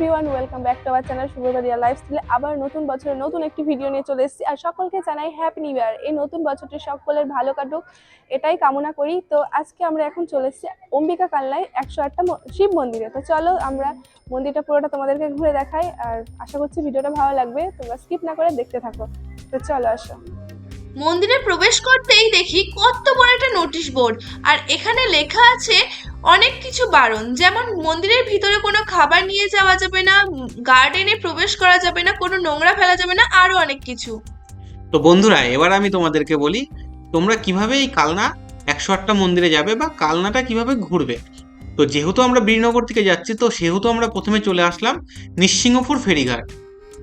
Everyone welcome back to our channel শুভবাদিয়া লাইফস্টাইলে আবার নতুন বছরে নতুন একটি ভিডিও নিয়ে চলে এসেছি। আর সকলকে জানাই হ্যাপি নিউ ইয়ার এই নতুন বছরটি সকলের ভালো কাটুক, এটাই কামনা করি। তো আজকে আমরা এখন চলে এসেছি অম্বিকা কালনায় একশো আটটা শিব মন্দিরে। তো চলো আমরা মন্দিরটা পুরোটা তোমাদেরকে ঘুরে দেখাই। আর আশা করছি ভিডিওটা ভালো লাগবে, তোমরা স্কিপ না করে দেখতে থাকো। তো চলো আসো। মন্দিরে প্রবেশ করতেই দেখি কত বড় একটা নোটিশ বোর্ড আর এখানে লেখা আছে, অনেক কিছু বারণ। যেমন, মন্দিরের ভিতরে কোনো খাবার নিয়ে যাওয়া যাবে না গার্ডেনে প্রবেশ করা যাবে না, কোনো নোংরা ফেলা যাবে না, আরও অনেক কিছু। তো বন্ধুরা, এবার আমি তোমাদেরকে বলি, তোমরা কীভাবে এই কালনা একশো আটটা মন্দিরে যাবে বা কালনাটা কীভাবে ঘুরবে? তো যেহেতু আমরা বীরনগর থেকে যাচ্ছি, তো সেহেতু আমরা প্রথমে চলে আসলাম নিঃসিংহপুর ফেরিঘাট।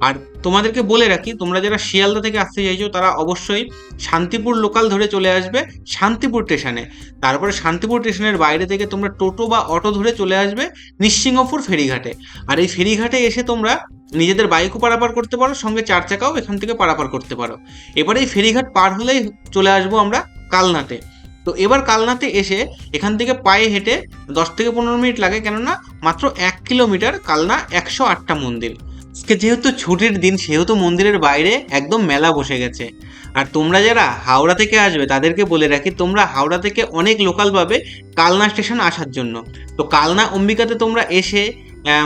আর তোমাদেরকে বলে রাখি, তোমরা যারা শিয়ালদা থেকে আসতে চাইছো, তারা অবশ্যই শান্তিপুর লোকাল ধরে চলে আসবে শান্তিপুর স্টেশনে তারপরে শান্তিপুর স্টেশনের বাইরে থেকে তোমরা টোটো বা অটো ধরে চলে আসবে নিঃসিংহপুর ফেরিঘাটে। আর এই ফেরিঘাটে এসে তোমরা নিজেদের বাইকও পারাপার করতে পারো, সঙ্গে চার চাকাও এখান থেকে পারাপার করতে পারো। এবারে এই ফেরিঘাট পার হলেই চলে আসব আমরা কালনাতে। তো এবার কালনাতে এসে এখান থেকে পায়ে হেঁটে দশ থেকে পনেরো মিনিট লাগে, কেননা মাত্র এক কিলোমিটার কালনা একশো আটটা মন্দির। আজকে যেহেতু ছুটির দিন, সেহেতু মন্দিরের বাইরে একদম মেলা বসে গেছে। আর তোমরা যারা হাওড়া থেকে আসবে, তাদেরকে বলে রাখি, তোমরা হাওড়া থেকে অনেক লোকাল পাবে কালনা স্টেশন আসার জন্য। তো কালনা অম্বিকাতে তোমরা এসে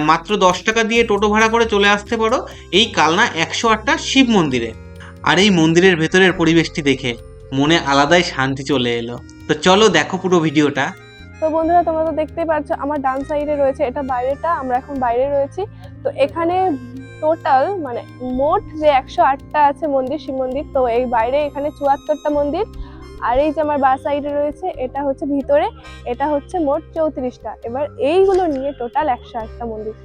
মাত্র দশ টাকা দিয়ে টোটো ভাড়া করে চলে আসতে পারো এই কালনা একশো আটটা শিব মন্দিরে। আর এই মন্দিরের ভেতরের পরিবেশটি দেখে মনে আলাদাই শান্তি চলে এলো। তো চলো দেখো পুরো ভিডিওটা। তো বন্ধুরা, তোমরা তো দেখতেই পাচ্ছ, আমার ডান সাইডে রয়েছে, এটা বাইরেটা, আমরা এখন বাইরে রয়েছি। তো এখানে টোটাল মানে মোট যে একশো আটটা আছে মন্দির, শিব মন্দির, তো এই বাইরে এখানে চুয়াত্তরটা মন্দির। আর এই যে আমার বা সাইডে রয়েছে, এটা হচ্ছে ভিতরে, এটা হচ্ছে মোট চৌত্রিশটা। এবার এইগুলো নিয়ে টোটাল একশো আটটা মন্দির।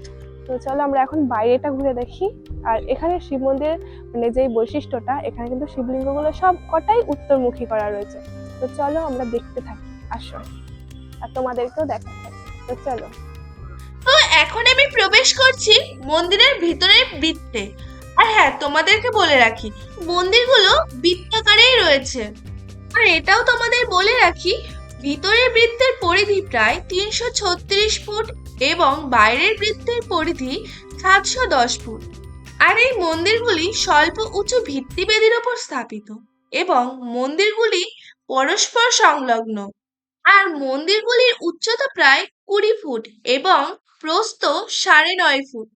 তো চলো আমরা এখন বাইরেটা ঘুরে দেখি। আর এখানে শিব মন্দিরের মানে যেই বৈশিষ্ট্যটা, এখানে কিন্তু শিবলিঙ্গগুলো সব কটাই উত্তরমুখী করা রয়েছে। তো চলো আমরা দেখতে থাকি, আসো। আর তোমাদেরকেও দেখা তো চলো। এখন আমি প্রবেশ করছি মন্দিরের ভিতরের বৃত্তে। আর হ্যাঁ তোমাদেরকে বলে রাখি, মন্দিরগুলো বৃত্তাকারেই রয়েছে। আর এটাও তোমাদের বলে রাখি, ভিতরের বৃত্তের পরিধি প্রায় তিনশো ছত্রিশ ফুট এবং বাইরের বৃত্তের পরিধি সাতশো দশ ফুট। আর এই মন্দিরগুলি স্বল্প উঁচু ভিত্তিবেদির ওপর স্থাপিত এবং মন্দিরগুলি পরস্পর সংলগ্ন। আর মন্দিরগুলির উচ্চতা প্রায় কুড়ি ফুট এবং প্রস্থ সাড়ে নয় ফুট।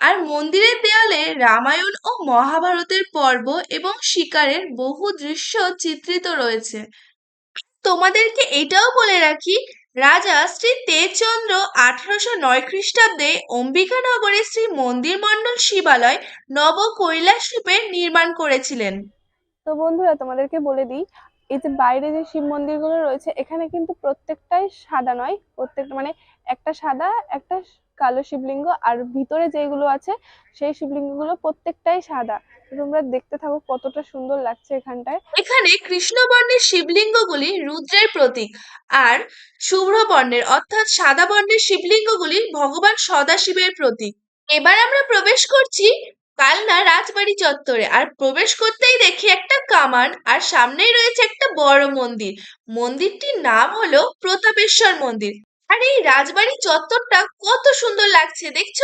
আর মন্দিরের দেয়ালে রামায়ণ ও মহাভারতের পর্ব এবং শিকারের বহু দৃশ্য চিত্রিত রয়েছে। তোমাদেরকে এটাও বলে রাখি, রাজা শ্রী তেজচন্দ্র আঠারোশো নয় খ্রিস্টাব্দে অম্বিকানগরে শ্রী মন্দির মণ্ডল শিবালয় নব কৈলাস রূপে নির্মাণ করেছিলেন। তো বন্ধুরা, তোমাদেরকে বলে দিই, এই যে বাইরে যে শিব মন্দিরগুলো রয়েছে, এখানে কিন্তু প্রত্যেকটাই সাদা নয় প্রত্যেকটা মানে একটা সাদা, একটা কালো শিবলিঙ্গ আর ভিতরে যেগুলো আছে সেই শিবলিঙ্গগুলো প্রত্যেকটাই সাদা। তোমরা দেখতে থাকো কতটা সুন্দর লাগছে এখানটায়। এখানে কৃষ্ণবর্ণের শিবলিঙ্গগুলি রুদ্রের প্রতীক আর শুভ্র বর্ণের অর্থাৎ সাদা বর্ণের শিবলিঙ্গগুলি ভগবান সদাশিবের প্রতীক। এবার আমরা প্রবেশ করছি কালনা রাজবাড়ি চত্বরে আর প্রবেশ করতেই দেখি একটা কামান আর সামনেই রয়েছে একটা বড় মন্দির। মন্দিরটির নাম হলো প্রতাপেশ্বর মন্দির। আর, এই রাজবাড়ি চত্বরটা কত সুন্দর লাগছে, দেখছ?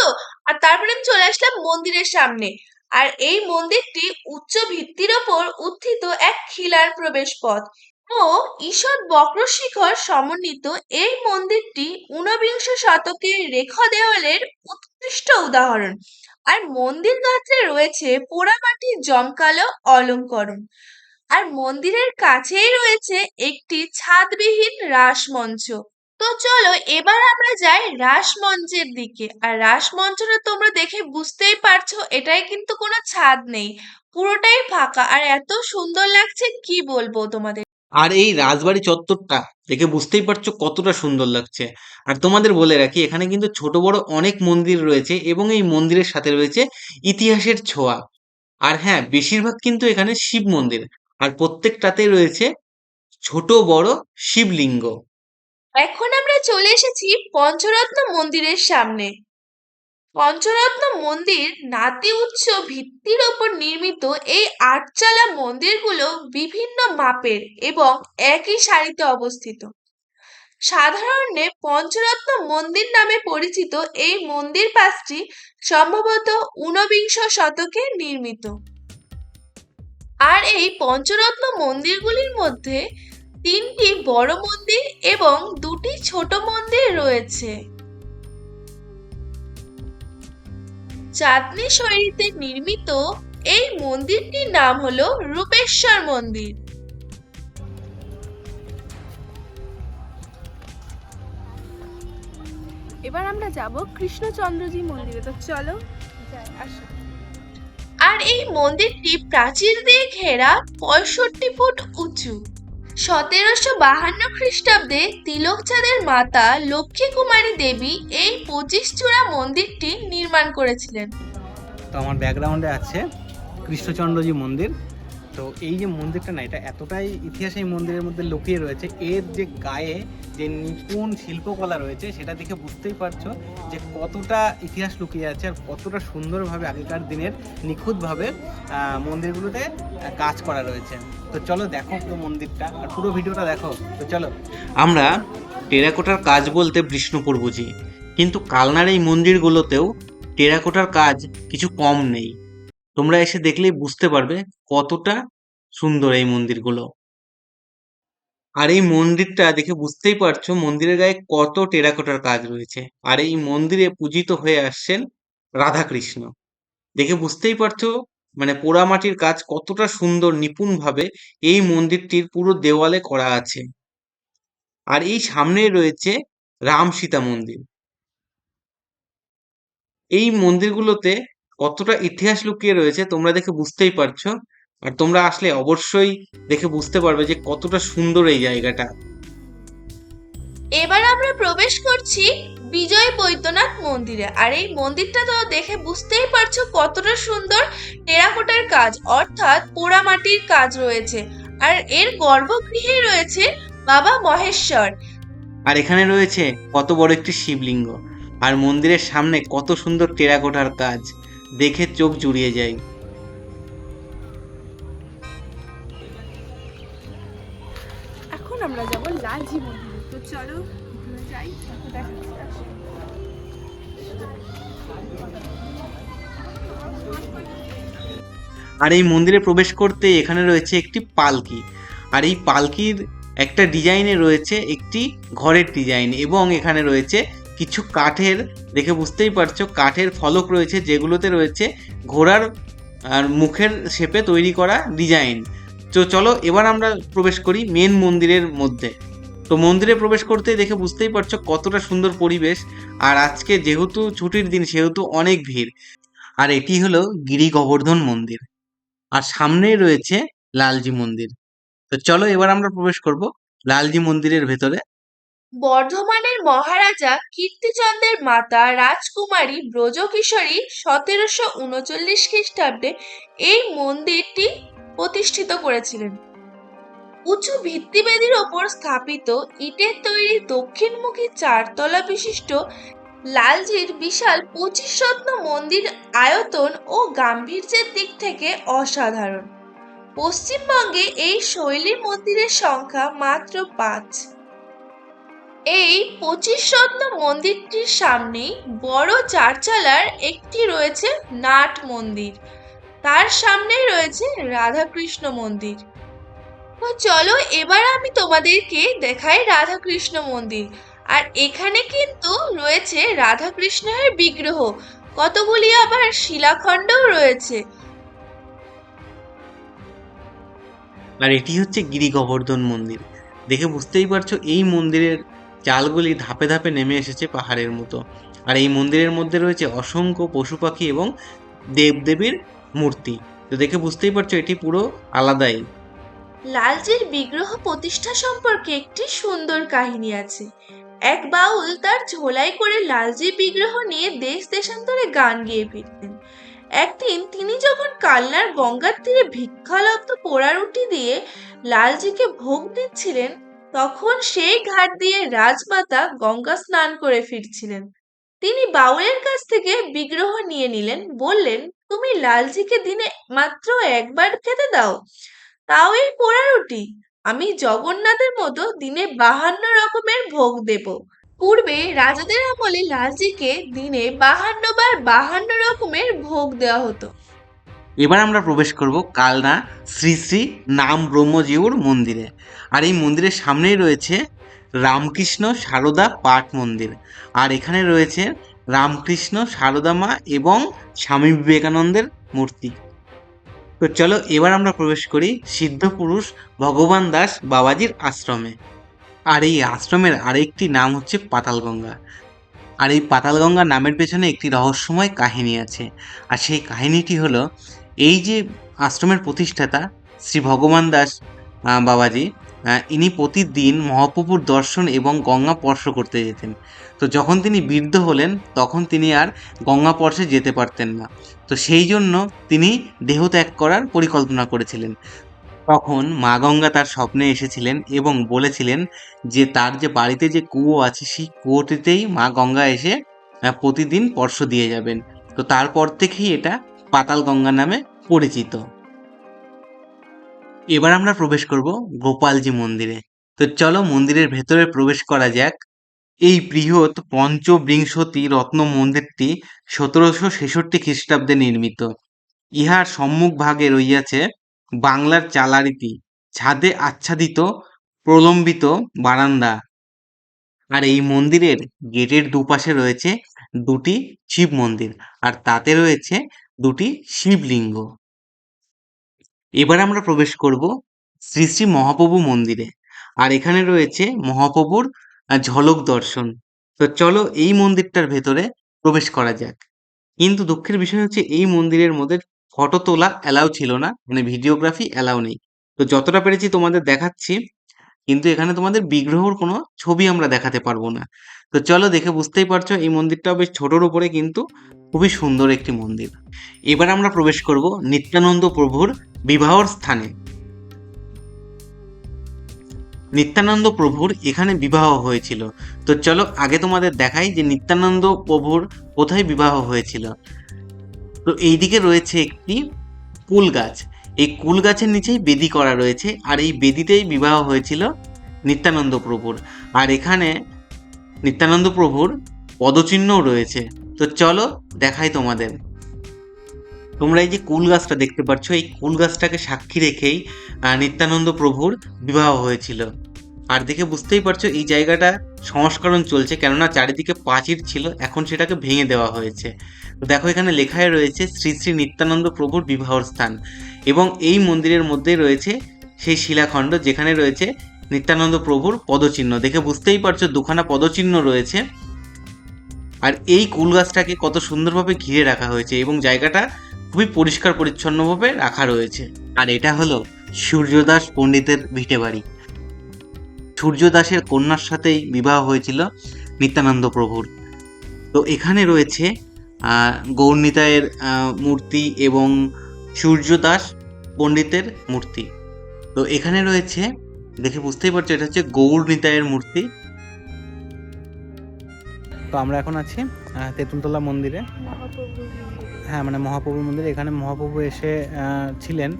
আর তারপরে আমি চলে আসলাম মন্দিরের সামনে। আর এই মন্দিরটি উচ্চ ভিত্তির ওপর উত্থিত এক খিলার প্রবেশ পথ ও ঈষৎ বক্রশিখর সমন্বিত এই মন্দিরটি ঊনবিংশ শতকের রেখা দেওয়ালের উৎকৃষ্ট উদাহরণ। আর মন্দির গাত্রে রয়েছে পোড়ামাটির জমকালো অলঙ্করণ। আর মন্দিরের কাছেই রয়েছে একটি ছাদবিহীন রাসমঞ্চ। তো চলো এবার আমরা যাই রাসমঞ্চের দিকে। আর রাসমঞ্চটা তোমরা দেখে বুঝতেই পারছ, এটাই কিন্তু কোনো ছাদ নেই। পুরোটাই ফাঁকা। আর এত সুন্দর লাগছে, কি বলব তোমাদের? আর এই রাজবাড়ি চত্বরটা দেখে বুঝতেই পারছ কতটা সুন্দর লাগছে। আর তোমাদের বলে রাখি, এখানে কিন্তু ছোট বড় অনেক মন্দির রয়েছে এবং এই মন্দিরের সাথে রয়েছে ইতিহাসের ছোঁয়া। আর হ্যাঁ বেশিরভাগ কিন্তু এখানে শিব মন্দির। আর প্রত্যেকটাতে রয়েছে ছোট বড় শিবলিঙ্গ। এখন আমরা চলে এসেছি পঞ্চরত্ন মন্দিরের সামনে। পঞ্চরত্ন মন্দির নাতি উচ্চ ভিত্তির ওপর নির্মিত এই আটচালা মন্দিরগুলো বিভিন্ন মাপের এবং একই সারিতে অবস্থিত। সাধারণে পঞ্চরত্ন মন্দির নামে পরিচিত এই মন্দির পাঁচটি সম্ভবত ঊনবিংশ শতকে নির্মিত। আর এই পঞ্চরত্ন মন্দিরগুলির মধ্যে তিনটি বড় মন্দির এবং দুটি ছোট মন্দির রয়েছে। চাঁদনি শৈলীতে নির্মিত এই মন্দিরটির নাম হলো রূপেশ্বর মন্দির। এবার আমরা যাব কৃষ্ণচন্দ্রজি মন্দিরে। তো চলো আর এই মন্দিরটি প্রাচীর দিয়ে ঘেরা পঁয়ষট্টি ফুট উঁচু। সতেরোশো বাহান্ন খ্রিস্টাব্দে তিলকচাঁদের মাতা লক্ষ্মী কুমারী দেবী এই পঁচিশ চূড়া মন্দিরটি নির্মাণ করেছিলেন। তো আমার ব্যাকগ্রাউন্ডে আছে কৃষ্ণচন্দ্রজি মন্দির। তো এই যে মন্দিরটা না, এটা এতটাই ইতিহাস এই মন্দিরের মধ্যে লুকিয়ে রয়েছে। এর যে গায়ে যে নিপুণ শিল্পকলা রয়েছে, সেটা দেখে বুঝতেই পারছ যে কতটা ইতিহাস লুকিয়ে আছে আর কতটা সুন্দরভাবে আগেকার দিনের নিখুঁতভাবে মন্দিরগুলোতে কাজ করা রয়েছে। তো চলো দেখো পুরো মন্দিরটা আর পুরো ভিডিওটা দেখো। তো চলো। আমরা টেরাকোটার কাজ বলতে বিষ্ণুপুর বুঝি, কিন্তু কালনার এই মন্দিরগুলোতেও টেরাকোটার কাজ কিছু কম নেই। তোমরা এসে দেখলেই বুঝতে পারবে কতটা সুন্দর এই মন্দিরগুলো। আর এই মন্দিরটা দেখে বুঝতেই পারছ, মন্দিরের গায়ে কত টেরাকোটার কাজ রয়েছে। আর এই মন্দিরে পূজিত হয়ে আসছেন রাধাকৃষ্ণ। দেখে বুঝতেই পারছ মানে পোড়ামাটির কাজ কতটা সুন্দর, নিপুণভাবে এই মন্দিরটির পুরো দেওয়ালে করা আছে। আর এই সামনে রয়েছে রাম সীতা মন্দির। এই মন্দিরগুলোতে কতটা ইতিহাস লুকিয়ে রয়েছে তোমরা দেখে বুঝতেই পারছ। আর তোমরা আসলে অবশ্যই দেখে বুঝতে পারবে যে কতটা সুন্দর এই জায়গাটা। এবার আমরা প্রবেশ করছি বিজয় বৈদ্যনাথ মন্দিরে। আর এই মন্দিরটা তো দেখে বুঝতেই পারছ কতটা সুন্দর টেরাকোটার কাজ অর্থাৎ পোড়ামাটির কাজ রয়েছে। আর এর গর্ভগৃহে রয়েছে বাবা মহেশ্বর। আর এখানে রয়েছে কত বড় একটি শিবলিঙ্গ। আর মন্দিরের সামনে কত সুন্দর টেরাকোটার কাজ। দেখে চোখ জুড়িয়ে যায়। চলো যাই আর এই মন্দিরে প্রবেশ করতে এখানে রয়েছে একটি পালকি। আর এই পালকির একটা ডিজাইনে রয়েছে একটি ঘরের ডিজাইন এবং এখানে রয়েছে কিছু কাঠের, দেখে বুঝতেই পারছ, কাঠের ফলক রয়েছে যেগুলোতে রয়েছে ঘোড়ার আর মুখের শেপে তৈরি করা ডিজাইন। তো চলো, এবার আমরা প্রবেশ করি মেন মন্দিরের মধ্যে। তো মন্দিরে প্রবেশ করতে দেখে বুঝতেই পারছ কতটা সুন্দর পরিবেশ। আর আজকে যেহেতু ছুটির দিন, সেহেতু অনেক ভিড়। আর এটি হলো গিরি গোবর্ধন মন্দির। আর সামনেই রয়েছে লালজি মন্দির। তো চলো এবার আমরা প্রবেশ করব লালজি মন্দিরের ভেতরে। বর্ধমানের মহারাজা কীর্তিচন্দ্রের মাতা রাজকুমারী ব্রজকিশোরী সতেরোশো উনচল্লিশ খ্রিস্টাব্দে এই মন্দিরটি প্রতিষ্ঠিত করেছিলেন। উঁচু ভিত্তিবেদির ওপর স্থাপিত ইটের তৈরি দক্ষিণমুখী চারতলা বিশিষ্ট লালজির বিশাল পঁচিশ রত্ন মন্দির আয়তন ও গাম্ভীর্যের দিক থেকে অসাধারণ। পশ্চিমবঙ্গে এই শৈলীর মন্দিরের সংখ্যা মাত্র পাঁচ। এই পঁচিশ রত্ন মন্দিরটির সামনেই বড় চারচালার একটি রয়েছে নাট মন্দির। তার সামনেই রয়েছে রাধাকৃষ্ণ মন্দির। চলো এবার আমি তোমাদেরকে দেখাই রাধাকৃষ্ণ মন্দির। আর এখানে কিন্তু রয়েছে রাধাকৃষ্ণের বিগ্রহ। কতগুলি আবার শিলাখণ্ডও রয়েছে। আর এটি হচ্ছে গিরি গোবর্ধন মন্দির। দেখে বুঝতেই পারছ, এই মন্দিরের চালগুলি ধাপে ধাপে নেমে এসেছে পাহাড়ের মতো। আর এই মন্দিরের মধ্যে রয়েছে অসংখ্য পশু পাখি এবং দেবদেবীর মূর্তি। তো দেখে বুঝতেই পারছ, এটি পুরো আলাদাই। লালজির বিগ্রহ প্রতিষ্ঠা সম্পর্কে একটি সুন্দর কাহিনী আছে। এক বাউল তার ঝোলাই করে লালজি বিগ্রহ নিয়ে দেশ দেশান্তরে গান গেয়ে ফিরতেন। একদিন তিনি যখন কালনার গঙ্গার তীরে ভিক্ষালব্ধ পোড়া রুটি দিয়ে লালজিকে ভোগ দিচ্ছিলেন, তখন সেই ঘাট দিয়ে রাজমাতা গঙ্গা স্নান করে ফিরছিলেন। তিনি বাউলের কাছ থেকে বিগ্রহ নিয়ে নিলেন, বললেন, তুমি লালজিকে দিনে মাত্র একবার খেতে দাও। তাও এই পোড়া রুটি আমি জগন্নাথের মতো দিনে বাহান্ন রকমের ভোগ দেব। পূর্বে রাজাদের আমলে লালজিকে দিনে বাহান্ন বার বাহান্ন রকমের ভোগ দেওয়া হতো। এবার আমরা প্রবেশ করব কালনা শ্রী শ্রী নাম ব্রহ্মজিউর মন্দিরে। আর এই মন্দিরের সামনেই রয়েছে রামকৃষ্ণ সারদা পাঠ মন্দির। আর এখানে রয়েছে রামকৃষ্ণ সারদা মা এবং স্বামী বিবেকানন্দের মূর্তি। তো চলো এবার আমরা প্রবেশ করি সিদ্ধ পুরুষ ভগবান দাস বাবাজির আশ্রমে। আর এই আশ্রমের আরেকটি নাম হচ্ছে পাতালগঙ্গা। আর এই পাতালগঙ্গা নামের পেছনে একটি রহস্যময় কাহিনী আছে। আর সেই কাহিনীটি হলো, এই যে আশ্রমের প্রতিষ্ঠাতা শ্রী ভগবান দাস বাবাজি ইনি প্রতিদিন মহাপ্রভুর দর্শন এবং গঙ্গা স্পর্শ করতে যেতেন। তো যখন তিনি বৃদ্ধ হলেন, তখন তিনি আর গঙ্গা স্পর্শে যেতে পারতেন না। তো সেই জন্য তিনি দেহ ত্যাগ করার পরিকল্পনা করেছিলেন। তখন মা গঙ্গা তার স্বপ্নে এসেছিলেন এবং বলেছিলেন যে, তার যে বাড়িতে যে কুয়ো আছে, সেই কুয়োটিতেই মা গঙ্গা এসে প্রতিদিন স্পর্শ দিয়ে যাবেন। তো তারপর থেকেই এটা পাতাল গঙ্গা নামে পরিচিত। এবার আমরা প্রবেশ করব গোপালজি মন্দিরে। তো চলো মন্দিরের ভেতরে প্রবেশ করা যাক। এই বৃহৎ পঞ্চবিংশতি রত্ন মন্দিরটি সতেরোশো ছেষট্টি খ্রিস্টাব্দে নির্মিত। ইহার সম্মুখ ভাগে রইয়াছে বাংলার চালারীতি ছাদে আচ্ছাদিত প্রলম্বিত বারান্দা। আর এই মন্দিরের গেটের দুপাশে রয়েছে দুটি শিব মন্দির, আর তাতে রয়েছে দুটি শিবলিঙ্গ। এবার আমরা প্রবেশ করব শ্রী শ্রী মহাপ্রভু মন্দিরে। আর এখানে রয়েছে মহাপ্রভুর ঝলক দর্শন। তো চলো এই মন্দিরটার ভেতরে প্রবেশ করা যাক। কিন্তু দুঃখের বিষয় হচ্ছে এই মন্দিরের মধ্যে ফটো তোলা অ্যালাউ ছিল না মানে ভিডিওগ্রাফি অ্যালাউ নেই। তো যতটা পেরেছি তোমাদের দেখাচ্ছি, কিন্তু এখানে তোমাদের বিগ্রহর কোনো ছবি আমরা দেখাতে পারব না। তো চলো দেখে বুঝতেই পারছ, এই মন্দিরটা বেশ ছোটোর উপরে কিন্তু খুবই সুন্দর একটি মন্দির। এবার আমরা প্রবেশ করব নিত্যানন্দ প্রভুর বিবাহর স্থানে। নিত্যানন্দ প্রভুর এখানে বিবাহ হয়েছিল। তো চলো আগে তোমাদের দেখাই যে নিত্যানন্দ প্রভুর কোথায় বিবাহ হয়েছিল। তো এইদিকে রয়েছে একটি কুল গাছ। এই কুল গাছের নিচেই বেদি করা রয়েছে আর এই বেদিতেই বিবাহ হয়েছিল নিত্যানন্দ প্রভুর। আর এখানে নিত্যানন্দ প্রভুর পদচিহ্নও রয়েছে। তো চলো দেখাই তোমাদের। তোমরা এই যে কুল গাছটা দেখতে পাচ্ছ, এই কুল গাছটাকে সাক্ষী রেখেই নিত্যানন্দ প্রভুর বিবাহ হয়েছিল। আর দেখে বুঝতেই পারছ, এই জায়গাটা সংস্করণ চলছে, কেননা চারিদিকে প্রাচীর ছিল, এখন সেটাকে ভেঙে দেওয়া হয়েছে। তো দেখো, এখানে লেখায় রয়েছে, শ্রী শ্রী নিত্যানন্দ প্রভুর বিবাহর স্থান। এবং এই মন্দিরের মধ্যে রয়েছে সেই শিলাখণ্ড, যেখানে রয়েছে নিত্যানন্দ প্রভুর পদচিহ্ন। দেখে বুঝতেই পারছ, দুখানা পদচিহ্ন রয়েছে। আর এই কুল গাছটাকে কত সুন্দরভাবে ঘিরে রাখা হয়েছে এবং জায়গাটা খুবই পরিষ্কার পরিচ্ছন্নভাবে রাখা রয়েছে। আর এটা হলো সূর্যদাস পণ্ডিতের ভিটে বাড়ি। সূর্যদাসের কন্যার সাথেই বিবাহ হয়েছিল নিত্যানন্দ প্রভুর। তো এখানে রয়েছে গৌরনিতায়ের মূর্তি এবং সূর্যদাস পণ্ডিতের মূর্তি। তো এখানে রয়েছে, দেখে বুঝতেই পারছ, এটা হচ্ছে গৌর নিতায়ের মূর্তি। তো আমরা এখন আছি তেঁতুলতলা মন্দিরে। হ্যাঁ মানে মহাপ্রভুর মন্দিরে। এখানে মহাপ্রভু এসে ছিলেন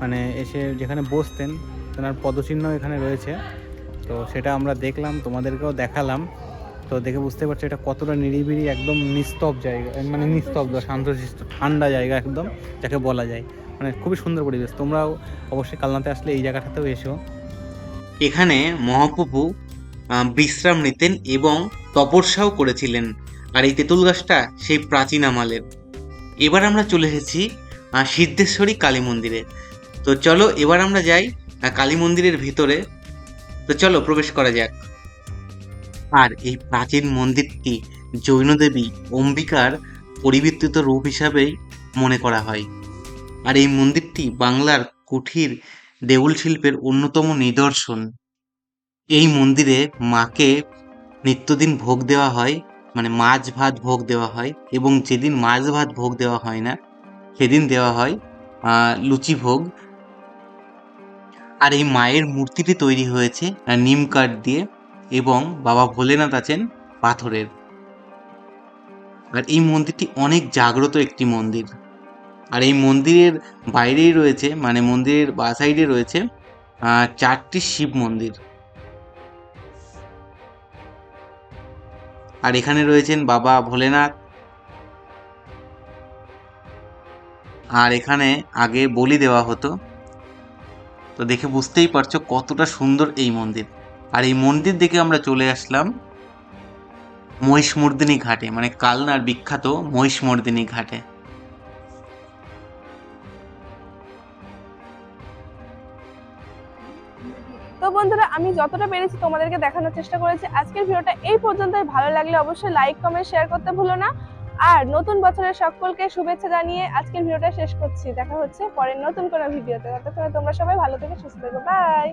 মানে এসে যেখানে বসতেন, তেনার পদচিহ্ন এখানে রয়েছে। তো সেটা আমরা দেখলাম, তোমাদেরকেও দেখালাম। তো দেখে বুঝতে পারছ এটা কতটা নিরিবিড়ি একদম নিস্তব জায়গা মানে নিস্তব্ধ, শান্তশিষ্ট, ঠান্ডা জায়গা একদম, যাকে বলা যায়। মানে খুবই সুন্দর পরিবেশ। তোমরাও অবশ্যই কালনাতে আসলে এই জায়গাটাতেও এসো। এখানে মহাপ্রভু বিশ্রাম নিতেন এবং তপস্যাও করেছিলেন। আর এই তেঁতুল গাছটা সেই প্রাচীন আমলের। এবার আমরা চলে এসেছি সিদ্ধেশ্বরী কালী মন্দিরে। তো চলো, এবার আমরা যাই কালী মন্দিরের ভিতরে। তো চলো, প্রবেশ করা যাক। আর এই প্রাচীন মন্দিরটি জৈনদেবী অম্বিকার পরিবর্তিত রূপ হিসাবেই মনে করা হয়। আর এই মন্দিরটি বাংলার কুঠির দেউল শিল্পের অন্যতম নিদর্শন। এই মন্দিরে মাকে নিত্যদিন ভোগ দেওয়া হয় মানে মাছ ভাত ভোগ দেওয়া হয় এবং যেদিন মাছ ভাত ভোগ দেওয়া হয় না, সেদিন দেওয়া হয় লুচি ভোগ। আর এই মায়ের মূর্তিটি তৈরি হয়েছে নিম কাঠ দিয়ে এবং বাবা ভোলেনাথ আছেন পাথরের। আর এই মন্দিরটি অনেক জাগ্রত একটি মন্দির। আর এই মন্দিরের বাইরেই রয়েছে মানে মন্দিরের বা সাইডে রয়েছে চারটি শিব মন্দির। আর এখানে রয়েছেন বাবা ভোলেনাথ। আর এখানে আগে বলি দেওয়া হতো। তো দেখে বুঝতেই পারছ কতটা সুন্দর এই মন্দির। আর এই মন্দির দেখে আমরা চলে আসলাম মহিষমর্দিনী ঘাটে মানে কালনার বিখ্যাত মহিষমর্দিনী ঘাটে। বন্ধুরা আমি যতটা পেরেছি তোমাদেরকে দেখানোর চেষ্টা করেছি, আজকের ভিডিওটা এই পর্যন্তই। ভালো লাগলে অবশ্যই লাইক কমেন্ট শেয়ার করতে ভুলো না। আর নতুন বছরের সকলকে শুভেচ্ছা জানিয়ে আজকের ভিডিওটা শেষ করছি। দেখা হচ্ছে পরের নতুন কোনো ভিডিওতে। ততক্ষণে তোমরা সবাই ভালো থেকে, সুস্থ থেকো। বাই